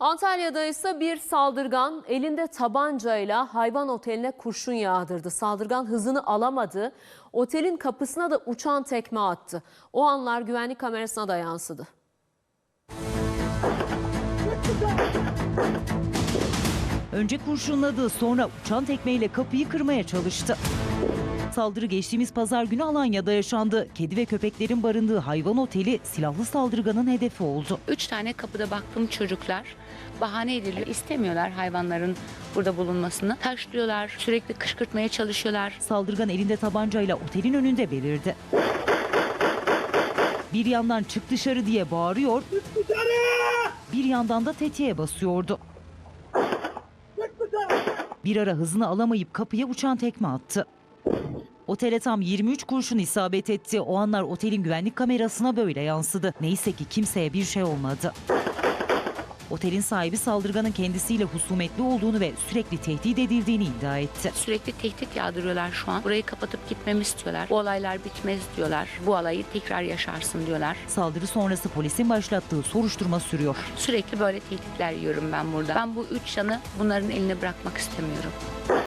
Antalya'da ise bir saldırgan elinde tabancayla hayvan oteline kurşun yağdırdı. Saldırgan hızını alamadı. Otelin kapısına da uçan tekme attı. O anlar güvenlik kamerasına da yansıdı. Önce kurşunladı, sonra uçan tekmeyle kapıyı kırmaya çalıştı. Saldırı geçtiğimiz pazar günü Alanya'da yaşandı. Kedi ve köpeklerin barındığı hayvan oteli silahlı saldırganın hedefi oldu. Üç tane kapıda baktım çocuklar bahane ediliyor. İstemiyorlar hayvanların burada bulunmasını. Taşlıyorlar, sürekli kışkırtmaya çalışıyorlar. Saldırgan elinde tabancayla otelin önünde belirdi. Bir yandan çık dışarı diye bağırıyor. Bir yandan da tetiğe basıyordu. Bir ara hızını alamayıp kapıya uçan tekme attı. Otele tam 23 kurşun isabet etti. O anlar otelin güvenlik kamerasına böyle yansıdı. Neyse ki kimseye bir şey olmadı. Otelin sahibi saldırganın kendisiyle husumetli olduğunu ve sürekli tehdit edildiğini iddia etti. Sürekli tehdit yağdırıyorlar şu an. Burayı kapatıp gitmemi istiyorlar. Bu olaylar bitmez diyorlar. Bu olayı tekrar yaşarsın diyorlar. Saldırı sonrası polisin başlattığı soruşturma sürüyor. Sürekli böyle tehditler yiyorum ben burada. Ben bu üç yanı bunların eline bırakmak istemiyorum.